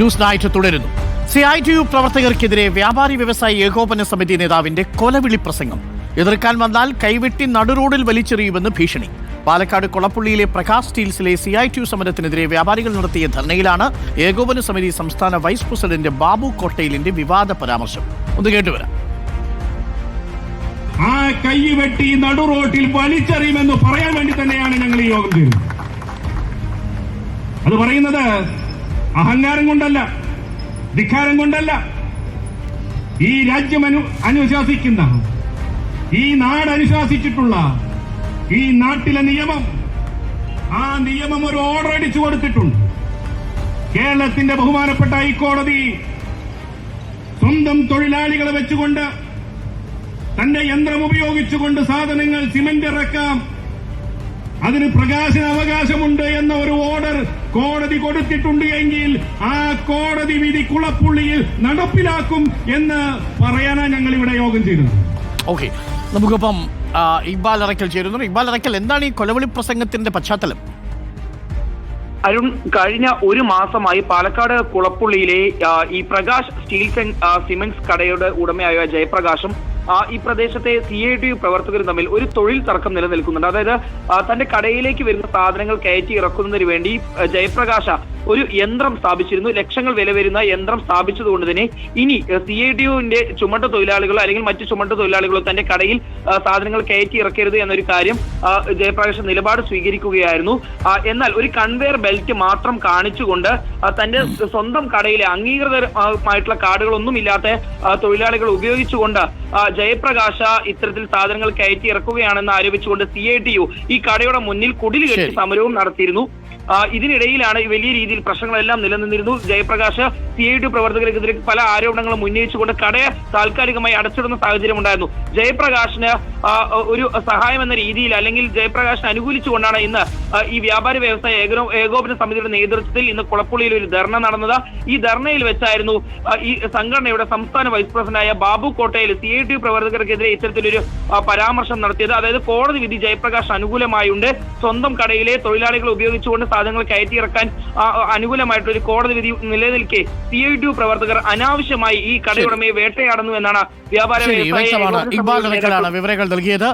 News night തുടരുന്നു. C I T U പ്രവർത്തകർക്കെതിരെ വ്യാപാരി വ്യവസായി ഏകോപന സമിതി നേതാവിന്റെ കൊലവിളി പ്രസംഗം. എതിർക്കാൻ വന്നാൽ കൈവെട്ടി നടുറോഡിൽ വലിച്ചെറിയുമെന്ന് ഭീഷണി. പാലക്കാട് കൊളപ്പുള്ളിയിലെ പ്രകാശ് സ്റ്റീൽസിലെ സി ഐ ടി യു സമരത്തിനെതിരെ വ്യാപാരികൾ നടത്തിയ ധർണയിലാണ് ഏകോപന സമിതി സംസ്ഥാന വൈസ് പ്രസിഡന്റ് ബാബു കോട്ടയിലിന്റെ വിവാദ പരാമർശം. ഒന്ന് കേട്ടുവരാം ആ കൈ വെട്ടി നടുറോട്ടിൽ വലിച്ചെറിയുമെന്ന് പറയാൻ വേണ്ടി തന്നെയാണ് ഞങ്ങൾ ഈ യോഗം ചെയ്യുന്നത്. അത് പറയുന്നത് അഹങ്കാരം കൊണ്ടല്ല ധിക്കാരം കൊണ്ടല്ല. ഈ രാജ്യം അനു അനുശാസിക്കുന്ന ഈ നാട് അനുശാസിച്ചിട്ടുള്ള ഈ നാട്ടിലെ നിയമം ആ നിയമം ഒരു ഓർഡർ അടിച്ചു കൊടുത്തിട്ടുണ്ട്. കേരളത്തിന്റെ ബഹുമാനപ്പെട്ട ഹൈക്കോടതി സ്വന്തം തൊഴിലാളികളെ വെച്ചുകൊണ്ട് തന്റെ യന്ത്രം ഉപയോഗിച്ചുകൊണ്ട് സാധനങ്ങൾ സിമന്റ് ഇറക്കാം. അതിന് പ്രകാശന അവകാശമുണ്ട് എന്ന ഒരു ഓർഡർ കോടതി കൊടുത്തിട്ടുണ്ട് എങ്കിൽ ആ കോടതി വിധി കുളപ്പുള്ളിയിൽ നടപ്പിലാക്കും എന്ന് പറയാനാ ഞങ്ങൾ ഇവിടെ യോഗം ചെയ്തത് ഓക്കെ നമുക്കിപ്പം ഇക്ബാൽ അറക്കൽ ചേരുന്നു. ഇക്ബാൽ അറക്കൽ എന്താണ് ഈ കൊലവിളി പ്രസംഗത്തിന്റെ പശ്ചാത്തലം? അരുൺ കഴിഞ്ഞ ഒരു മാസമായി പാലക്കാട് കുളപ്പുള്ളിയിലെ ഈ പ്രകാശ് സ്റ്റീൽസ് ആൻഡ് സിമെന്റ്സ് കടയുടെ ഉടമയായ ജയപ്രകാശും ഈ പ്രദേശത്തെ സി ഐ ടി പ്രവർത്തകരും തമ്മിൽ ഒരു തൊഴിൽ തർക്കം നിലനിൽക്കുന്നുണ്ട്. അതായത് തന്റെ കടയിലേക്ക് വരുന്ന സാധനങ്ങൾ കയറ്റി ഇറക്കുന്നതിന് വേണ്ടി ജയപ്രകാശ ഒരു യന്ത്രം സ്ഥാപിച്ചിരുന്നു. ലക്ഷങ്ങൾ വില വരുന്ന യന്ത്രം സ്ഥാപിച്ചതുകൊണ്ട് തന്നെ ഇനി സി ഐ ഡി യുവിന്റെ ചുമട്ട് തൊഴിലാളികളോ അല്ലെങ്കിൽ മറ്റു ചുമട്ട് തൊഴിലാളികളോ തന്റെ കടയിൽ സാധനങ്ങൾ കയറ്റി ഇറക്കരുത് എന്നൊരു കാര്യം ജയപ്രകാശ് നിലപാട് സ്വീകരിക്കുകയായിരുന്നു. എന്നാൽ ഒരു കൺവെയർ ബെൽറ്റ് മാത്രം കാണിച്ചുകൊണ്ട് തന്റെ സ്വന്തം കടയിലെ അംഗീകൃതമായിട്ടുള്ള കാർഡുകളൊന്നും ഇല്ലാത്ത തൊഴിലാളികൾ ഉപയോഗിച്ചുകൊണ്ട് ജയപ്രകാശ ഇത്തരത്തിൽ സാധനങ്ങൾ കയറ്റി ഇറക്കുകയാണെന്ന് ആരോപിച്ചുകൊണ്ട് സി ഐ ടി യു ഈ കടയുടെ മുന്നിൽ കുടിൽ കെട്ടി സമരവും നടത്തിയിരുന്നു. ഇതിനിടയിലാണ് വലിയ രീതിയിൽ പ്രശ്നങ്ങളെല്ലാം നിലനിന്നിരുന്നു. ജയപ്രകാശ് സി ഐ ടി പ്രവർത്തകർക്കെതിരെ പല ആരോപണങ്ങളും ഉന്നയിച്ചുകൊണ്ട് കടയെ താൽക്കാലികമായി അടച്ചിടുന്ന സാഹചര്യം ഉണ്ടായിരുന്നു. ജയപ്രകാശിന് ഒരു സഹായം എന്ന രീതിയിൽ അല്ലെങ്കിൽ ജയപ്രകാശിനെ അനുകൂലിച്ചുകൊണ്ടാണ് ഇന്ന് ഈ വ്യാപാര വ്യവസായ ഏകോ ഏകോപന സമിതിയുടെ നേതൃത്വത്തിൽ ഇന്ന് കുളപ്പുള്ളിയിൽ ഒരു ധർണ നടന്നത്. ഈ ധർണയിൽ വെച്ചായിരുന്നു ഈ സംഘടനയുടെ സംസ്ഥാന വൈസ് പ്രസിഡന്റായ ബാബു കോട്ടയിൽ സി ഐ ടി പ്രവർത്തകർക്കെതിരെ ഇത്തരത്തിലൊരു പരാമർശം നടത്തിയത്. അതായത് കോടതി വിധി ജയപ്രകാശ് അനുകൂലമായുണ്ട്. സ്വന്തം കടയിലെ തൊഴിലാളികൾ ഉപയോഗിച്ചുകൊണ്ട് സാധനങ്ങൾ കയറ്റിയിറക്കാൻ ആ, ഒരു കോടതി വിധി നിലനിൽക്കെ സി ഐ ടി പ്രവർത്തകർ അനാവശ്യമായി ഈ കടയുടമയെ വേട്ടയാടുന്നു എന്നാണ് വ്യാപാര വ്യവസായ വിവരങ്ങൾ നൽകിയത്.